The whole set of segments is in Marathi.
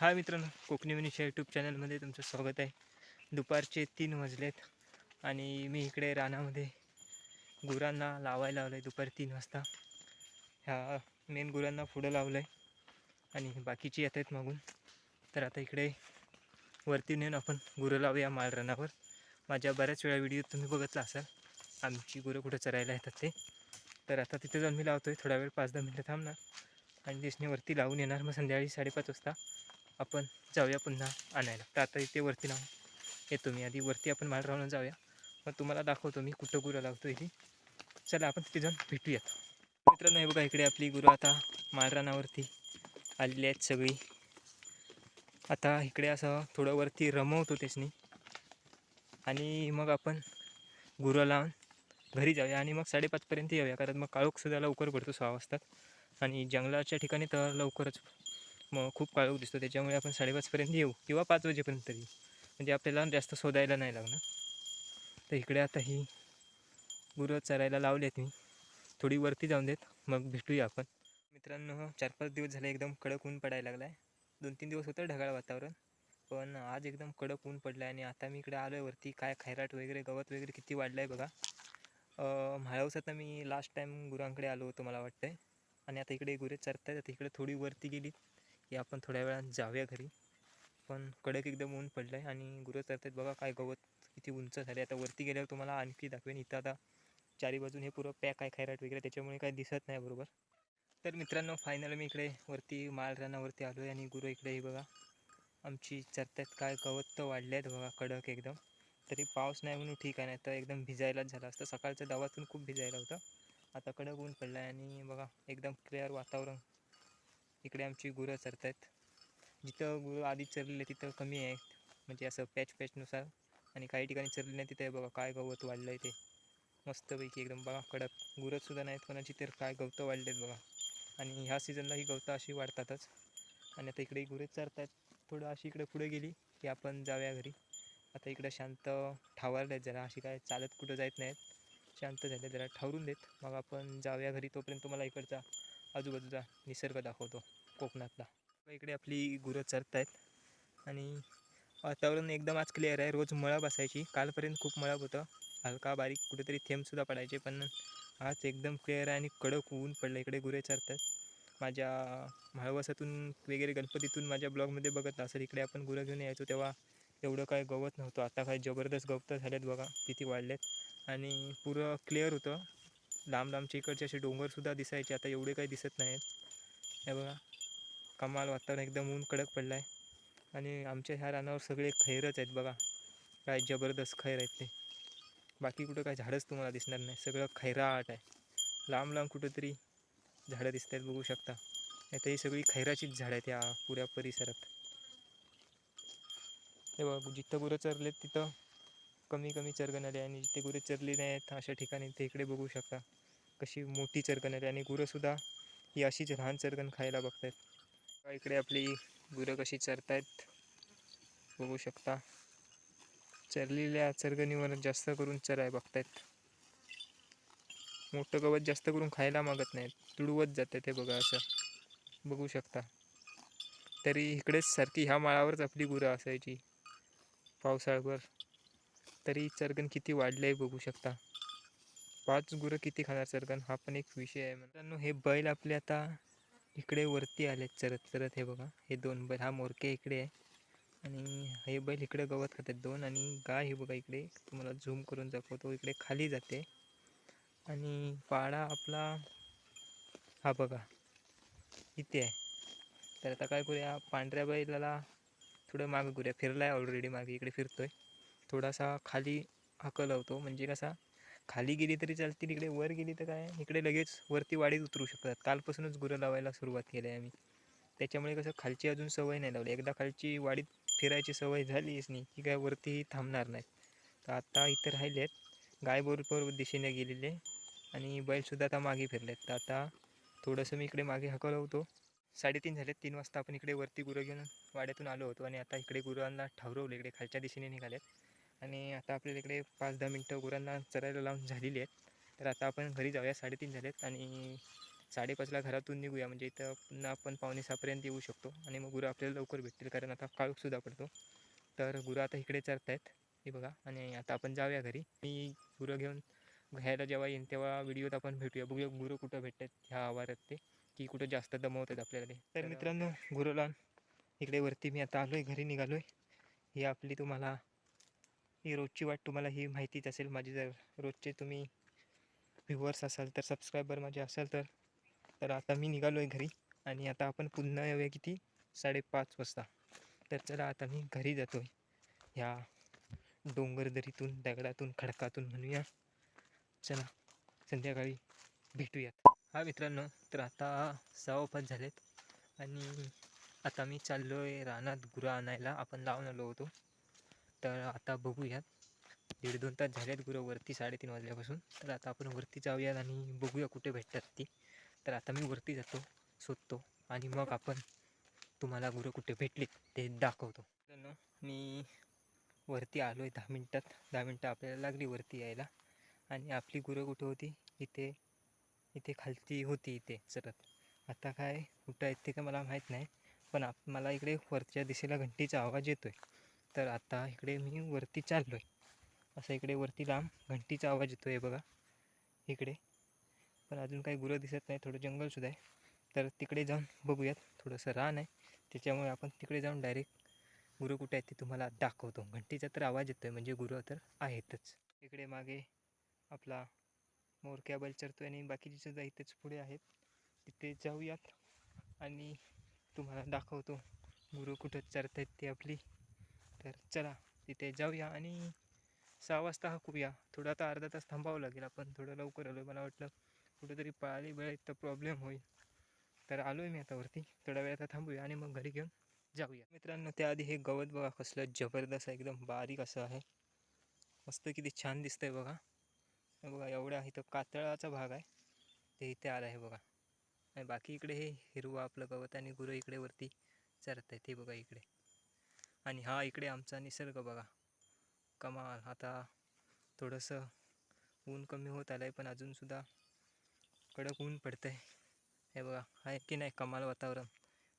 हा मित्रांनो कोकणी मनीषा यूट्यूब चॅनलमध्ये तुमचं स्वागत आहे. दुपारचे तीन वाजलेत आणि मी इकडे रानामध्ये गुरांना लावायला लावलं आहे दुपारी तीन वाजता. ह्या मेन गुरांना पुढं लावलं आहे आणि बाकीची येत आहेत मागून. तर आता इकडे वरती नेऊन आपण गुरं लावूया माळरानावर. माझ्या बऱ्याच वेळा व्हिडिओ तुम्ही बघितला असाल आमची गुरं कुठं चरायला येतात ते. तर आता तिथे जाऊन मी लावतो आहे थोडा वेळ पाच दहा मिनटं थांबणार. आणि दिसणे वरती लावून येणार मग संध्याकाळी साडेपाच वाजता. आपण जाऊया पुन्हा आणायला. तर आता इथे वरती लावून येतो मी. आधी वरती आपण माळ राहून जाऊया. मग तुम्हाला दाखवतो मी कुठं गुरं लावतो इथे. चला आपण तिथे जाऊन भेटूयात. मित्रांनो हे बघा इकडे आपली गुरं आता माळरानावरती आलेली आहेत सगळी. आता इकडे असं थोडं वरती रमवतो त्याचनी आणि मग आपण गुरं लावून घरी जाऊया आणि मग साडेपाचपर्यंत येऊया. कारण मग काळोखसुद्धा लवकर पडतो सहा वाजतात आणि जंगलाच्या ठिकाणी तर लवकरच मग खूप काळोख दिसतो. त्याच्यामुळे आपण साडेपाचपर्यंत येऊ किंवा पाच वाजेपर्यंत तरी. म्हणजे आपल्याला जास्त शोधायला नाही लागणार. तर इकडे आता ही गुरं चरायला लावलेत मी. थोडी वरती जाऊन देत. मग भेटूया आपण. मित्रांनो चार पाच दिवस झाले एकदम कडक ऊन पडायला लागला आहे दोन तीन दिवस होतं ढगाळ वातावरण. पण आज एकदम कडक ऊन पडलं आहे आणि आता मी इकडे आलो आहे वरती. काय खैराट वगैरे गवत वगैरे किती वाढलं आहे बघा म्हाळवसात मी लास्ट टाईम गुरांकडे आलो होतो मला वाटतं आहे आणि आता इकडे गुरे चरत आहेत आता इकडे थोडी वरती गेली की आपण थोड्या वेळात जाऊया घरी. पण कडक एकदम ऊन पडलं आहे आणि गुरं चरत बघा काय गवत किती उंच झाले आता वरती गेल्यावर तुम्हाला आणखी दाखवेन. इथं आता चारी बाजून हे पुरं पॅक आहे खैराट वगैरे. त्याच्यामुळे काही दिसत नाही बरोबर. तर मित्रांनो फायनल मी इकडे वरती मालरानावरती आलो आहे आणि गुरं इकडेही बघा. आमची चरत्यात. काय गवत तर वाढले आहेत बघा कडक एकदम. तरी पाऊस नाही म्हणून ठीक आहे. नाही तर एकदम भिजायलाच झाला असतं. सकाळच्या दवातून खूप भिजायला होतं. आता कडक ऊन पडलं आहे आणि बघा एकदम क्लिअर वातावरण. इकडे आमची गुरं चरत आहेत जिथं गुरं आधी चरलेले तिथं कमी आहेत. म्हणजे असं पॅच पॅचनुसार आणि काही ठिकाणी चरले नाही तिथे बघा काय गवत वाढलं आहे ते. मस्तपैकी एकदम बघा कडक. गुरंसुद्धा नाहीत कोणाची तर काय गवतं वाढलेत बघा. आणि ह्या सीझनला ही गवतं अशी वाढतातच. आणि आता इकडे गुरे चरतात थोडं अशी इकडे पुढे गेली की आपण जाऊया घरी. आता इकडं शांत ठावरले आहेत जरा. अशी काय चालत कुठं जायत नाहीत. शांत झाले जरा ठावरून देत. मग आपण जाऊया घरी. तोपर्यंत तुम्हाला इकडचा आजूबाजूचा निसर्ग दाखवतो कोकणातला. इकडे आपली गुरं चरत आहेत आणि वातावरण एकदम आज क्लिअर आहे. रोज मळब असायची कालपर्यंत खूप मळब होतं. हलका बारीक कुठेतरी थेंबसुद्धा पडायचे पण आज एकदम क्लिअर आहे आणि कडक ऊन पडलं. इकडे गुरे चरतात माझ्या म्हाळवसातून वगैरे गणपतीतून माझ्या ब्लॉगमध्ये बघत असेल इकडे आपण गुरं घेऊन यायचो तेव्हा एवढं काय गवत नव्हतं. आता काय जबरदस्त गवतं झालेत बघा किती वाढलेत. आणि पुरं क्लिअर होतं. लांब लांबच्या इकडचे असे डोंगरसुद्धा दिसायचे. आता एवढे काही दिसत नाहीत. हे बघा. कमाल वातावरण एकदम ऊन कडक पडलं आहे आणि आमच्या ह्या रानावर सगळे खैरच आहेत बघा. काय जबरदस्त खैर आहेत ते. बाकी कुठं काय झाडंच तुम्हाला दिसणार नाही. सगळं खैराट आहे. लांब लांब कुठंतरी झाडं दिसत आहेत बघू शकता. नाही तर ही सगळी खैराचीच झाडं आहेत या पुऱ्या परिसरात. हे बघा जिथं गुरं चरलेत तिथं कमी कमी चरगणारे आणि जिथे गुरे चरली नाहीत अशा ठिकाणी ते इकडे बघू शकता. कशी मोठी चरगणारी आणि गुरंसुद्धा ही अशीच लहान चरगण खायला बघतायत. इकडे आपली गुरं कशी चरतायत. बघू शकता. चरलेल्या चरगणीवर जास्त करून चराय बघतायत. मोठं गवत जास्त करून खायला मागत नाहीत. तुडवत जाते ते बघा असं. बघू शकता. तरी इकडेच सारखी ह्या माळावरच आपली गुरं असायची. पावसाळ्यावर तरी चरगण किती वाढलं आहे बघू शकता. पाच गुरं किती खाणार चरगण? हा पण एक विषय आहे मित्रांनो हे बैल आपले आता इकडे वरती आले चरत चरत हे बघा. हे दोन बैल हा मोरके इकडे आहे. आणि हे बैल इकडे गवत खातात दोन आणि गाय हे बघा इकडे. तुम्हाला झूम करून दाखवतो. इकडे खाली जाते. आणि पाडा आपला हा बघा. इथे आहे. तर आता काय करूया? पांढऱ्या बैलाला थोडं मागं करूया. फिरला आहे ऑलरेडी मागे. इकडे फिरतोय. थोडासा खाली हकलवतो म्हणजे कसा खाली गेली तरी चालते इकडे वर गेली तर काय इकडे लगेच वरती वाडीत उतरू शकतात. कालपासूनच गुरं लावायला सुरुवात केली आहे आम्ही. त्याच्यामुळे कसं खालची अजून सवय नाही लावली. एकदा खालची वाडीत फिरायची सवय झालीच नाही की काय वरतीही थांबणार नाही तर आता इथं राहिले आहेत गाय बरोबर दिशेने गेलेले आणि बैलसुद्धा आता मागे फिरलेत. तर आता थोडंसं मी इकडे मागे हकलवतो साडेतीन झाले तीन वाजता आपण इकडे वरती गुरं घेऊन वाड्यातून आलो होतो आणि आता इकडे गुरांना ठरवलं इकडे खालच्या दिशेने निघालेत. आणि आता आपल्याला इकडे पाच दहा मिनटं गुरांना चरायला लावून झालेली आहेत. तर आता आपण घरी जाऊया. साडेतीन झालेत आणि साडेपाचला घरातून निघूया. म्हणजे इथं पुन्हा आपण पावणे सहापर्यंत येऊ शकतो. आणि मग गुरं आपल्याला लवकर भेटतील. कारण आता काळोखसुद्धा पडतो. तर गुरं आता इकडे चरत आहेत हे बघा. आणि आता आपण जाऊया घरी. मी गुरं घेऊन घ्यायला जेव्हा येईन तेव्हा व्हिडिओत आपण भेटूया. बघूया गुरं कुठं भेटतात ह्या आवारात ते. की कुठं जास्त दमवतात आपल्याला ते. तर मित्रांनो गुरं लावून इकडे वरती मी आता आलो आहे घरी निघालो आहे ही आपली तुम्हाला ही रोजची वाट तुम्हाला ही माहितीच असेल. माझी जर रोजचे तुम्ही व्ह्युअर्स असाल तर सबस्क्रायबर माझे असाल तर तर आता मी निघालो आहे घरी आणि आता आपण पुन्हा येऊया किती? साडेपाच वाजता. तर चला आता मी घरी जातो आहे ह्या डोंगरदरीतून दगडातून खडकातून म्हणूया. चला संध्याकाळी भेटूयात. हा मित्रांनो तर आता सहा पाच झालेत आणि आता मी चाललो आहे रानात गुरं आणायला. आपण लावून आलो होतो. तर आता बघूयात. दीड दोन तास झालेत गुरं वरती साडेतीन वाजल्यापासून. तर आता आपण वरती जाऊयात आणि बघूया कुठे भेटतात ती. तर आता मी वरती जातो शोधतो आणि मग आपण तुम्हाला गुरं कुठे भेटलीत ते दाखवतो. मी वरती आलो आहे दहा मिनटात. दहा मिनटं आपल्याला लागली वरती यायला. आणि आपली गुरं कुठे होती? इथे इथे खालती होती इथे सरत. आता काय कुठं आहेत ते काय मला माहीत नाही. पण आप मला इकडे वरच्या दिशेला घंटीचा आवाज येतो आहे तर आता इकडे मी वरती चाललो आहे असं इकडे वरती लांब घंटीचा आवाज येतो आहे बघा. इकडे. पण अजून काही गुरं दिसत नाही थोडं जंगलसुद्धा आहे. तर तिकडे जाऊन बघूयात. थोडंसं रान आहे. त्याच्यामुळे आपण तिकडे जाऊन डायरेक्ट गुरु कुठे आहेत ते तुम्हाला दाखवतो. घंटीचा तर आवाज येतो आहे म्हणजे गुरु तर आहेतच. इकडे मागे आपला मोरक्या बैल चरतो आणि बाकीचे सुद्धा इथेच पुढे आहेत. तिथे जाऊयात आणि तुम्हाला दाखवतो गुरु कुठं चरत आहेत ते आपली. तर चला तिथे जाऊया आणि सहा वाजता हाकूया. थोडा आता अर्धा तास थांबावं लागेल आपण. थोडं लवकर आलो मला वाटलं. कुठंतरी पळाली वेळ तर प्रॉब्लेम होईल. तर आलो आहे मी आता वरती. थोड्या वेळ आता थांबूया आणि मग घरी घेऊन जाऊया. मित्रांनो त्याआधी हे गवत बघा कसलं जबरदस्त आहे एकदम बारीक असं आहे. मस्त किती छान दिसतंय बघा. बघा एवढा इथं कातळाचा भाग आहे. ते इथे आलं आहे बघा. आणि बाकी इकडे हे हिरवं आपलं गवत आणि गुरं इकडे वरती चरत आहे ते बघा इकडे. आणि हा इकडे आमचा निसर्ग बघा. कमाल. आता थोडंसं ऊन कमी होत आलं आहे पण अजूनसुद्धा कडक ऊन पडतं आहे हे बघा आहे की नाही कमाल वातावरण?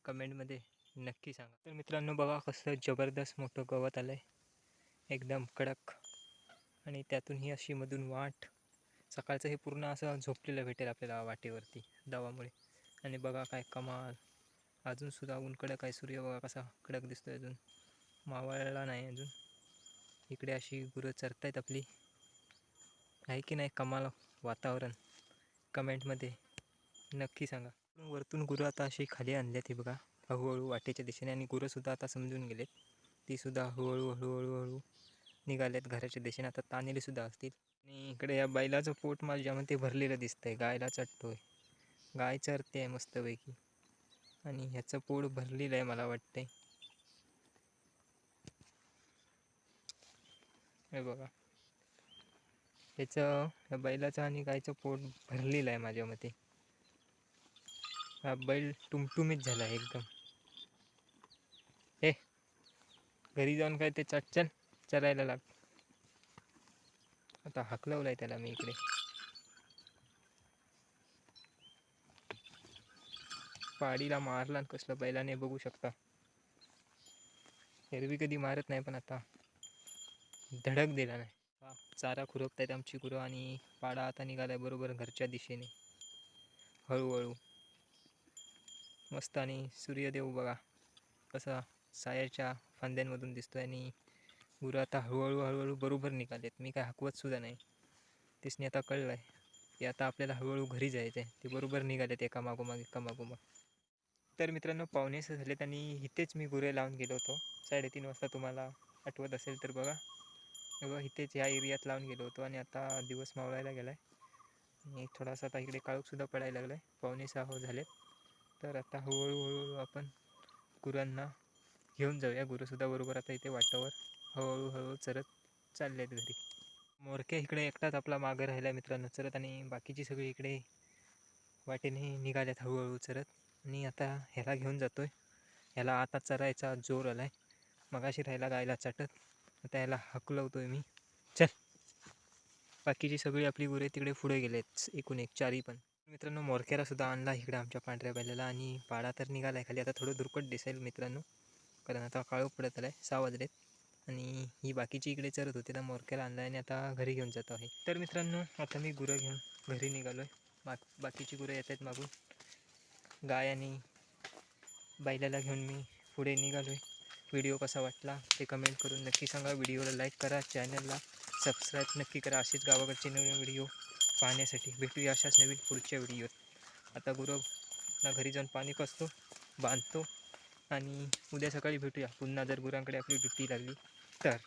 कमेंटमध्ये नक्की सांगा. तर मित्रांनो बघा कसं जबरदस्त मोठं गवत आलं आहे एकदम कडक. आणि त्यातून ही अशी मधून वाट. सकाळचं हे पूर्ण असं झोपलेलं भेटेल आपल्याला वाटेवरती दवामुळे. आणि बघा काय कमाल. अजूनसुद्धा ऊन कडक आहे. सूर्य बघा कसा कडक दिसतो अजून. मावळला नाही अजून. इकडे अशी गुरं चरतायत आपली. आहे की नाही कमाल वातावरण? कमेंटमध्ये नक्की सांगा. वरतून गुरं आता अशी खाली आणल्यात ही बघा. हळूहळू वाटेच्या दिशेने आणि गुरंसुद्धा आता समजून गेलेत. तीसुद्धा हळूहळू हळूहळू हळू निघाल्यात घराच्या दिशेने. आता तानेलीसुद्धा असतील. आणि इकडे या बैलाचं पोट माझ्यामध्ये भरलेलं दिसतं आहे गायला चटतोय गाय चरते आहे मस्तपैकी. आणि ह्याचं पोट भरलेलं आहे मला वाटतंय. हे बघा. ह्याचं या बैलाचं आणि गायचं पोट भरलेलं आहे माझ्या मते. हा बैल टुमटुमीत झाला आहे एकदम. हे घरी जाऊन काय ते चटचन चरायला लाग. आता हकलवलाय त्याला मी इकडे. पाडीला मारला कसलं बैलाने बघू शकता. एरवी कधी मारत नाही पण आता. धडक दिला नाही. चारा चारा खुरपतायत आमची गुरं आणि पाडा आता निघालाय बरोबर घरच्या दिशेने. हळूहळू. मस्त आणि सूर्यदेव बघा. कसा सायाच्या फांद्यांमधून दिसतोय आणि गुरं आता हळूहळू हळूहळू बरोबर निघालेत. मी काय हाकवत सुद्धा नाही. तिसने आता कळलं आहे की आता आपल्याला हळूहळू घरी जायचं आहे ते बरोबर निघालेत एका मागोमाग एका मागोमाग. तर मित्रांनो पाहुणेच झालेत आणि इथेच मी गुरे लावून गेलो होतो. साडेतीन वाजता तुम्हाला आठवत असेल तर बघा. हे बघा इथेच ह्या एरियात लावून गेलो होतो आणि आता दिवस मावळायला गेला आहे आणि थोडासा आता इकडे काळोखसुद्धा पडायला लागला आहे पाहुणे सहा हो झालेत. तर आता हळूहळू हळूहळू आपण गुरांना घेऊन जाऊया. गुरुसुद्धा बरोबर आता इथे वाटावर हळूहळू हळूहळू चरत चालले आहेत घरी. मोरक्या इकडे एकटाच आपला मागं राहिला मित्रांनो चरत आणि बाकीची सगळी इकडे वाटेने निघाल्यात हळूहळू चरत. आणि आता ह्याला घेऊन जातोय. ह्याला आता चरायचा जोर आला आहे मगाशी राहायला गायला चाटत. आता याला हकलवतोय मी. चल. बाकीची सगळी आपली गुरे तिकडे पुढे गेलेत. एकूण एक चारी पण. मित्रांनो मोरखेरा सुद्धा आणला इकडे आमच्या पांढऱ्या बैलाला आणि पाडा तर निघाला आहे खाली. आता थोडं दुर्कट दिसेल मित्रांनो. कारण आता काळो पडत आलाय सहा वाजलेत. आणि ही बाकीची इकडे चरत होती तर मोरक्याला आणला आणि आता घरी घेऊन जातो आहे. तर मित्रांनो आता मी गुरं घेऊन घरी निघालो आहे बाक बाकीची गुरं येत आहेत मागून. गाय आणि बैलाला घेऊन मी पुढे निघालो आहे व्हिडिओ कसा वाटला ते कमेंट करून नक्की सांगा. व्हिडिओला लाईक करा. चॅनलला सबस्क्राईब नक्की करा. असेच गावाकडचे नवीन व्हिडिओ पाहण्यासाठी भेटूया अशाच नवीन पुढच्या व्हिडिओत आता गुरवला घरी जाऊन पाणी कसतो बांधतो आणि उद्या सकाळी भेटूया. पुन्हा जर गुरांकडे आपली ड्युटी लागली तर.